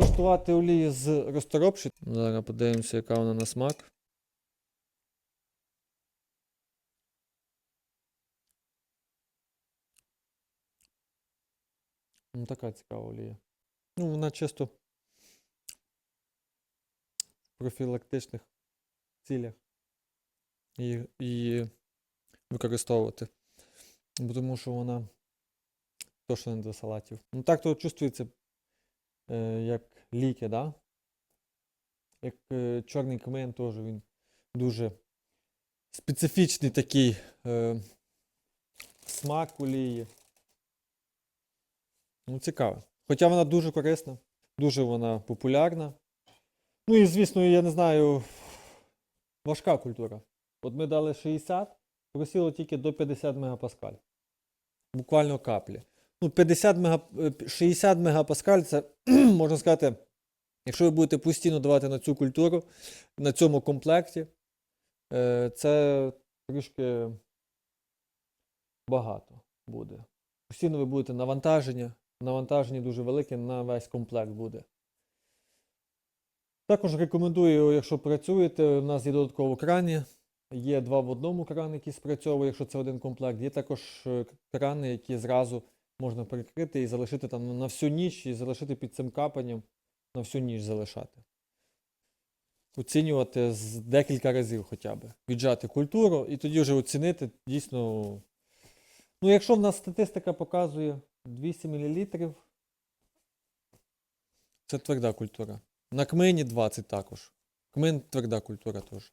скуштувати олії з розторопші. Зараз подивимося, яка вона на смак. Ну, така цікава олія. Ну, вона чисто в профілактичних цілях її, використовувати. Тому що вона точно не до салатів. Ну так то чувствується як ліки, да? Як е, чорний кмен теж він дуже специфічний такий е, смак олії. Ну, цікаво. Хоча вона дуже корисна, дуже вона популярна. Ну і, звісно, я не знаю, важка культура. От ми дали 60, просіло тільки до 50 мегапаскаль. Буквально каплі. Ну, 50 мега... е, 60 мегапаскаль це, можна сказати, якщо ви будете постійно давати на цю культуру, на цьому комплекті, е, це трішки багато буде. Постійно ви будете навантаження, навантаження дуже велике на весь комплект буде. Також рекомендую, якщо працюєте, у нас є додатково крані. Є два в одному крани, які спрацьовують, якщо це один комплект. Є також е, крани, які зразу можна прикрити і залишити там на всю ніч, і залишити під цим капанням на всю ніч залишати. Оцінювати з декілька разів хоча б. Віджати культуру і тоді вже оцінити дійсно. Ну, якщо в нас статистика показує 200 мл, це тверда культура. На кмині 20 також. Кмин тверда культура теж.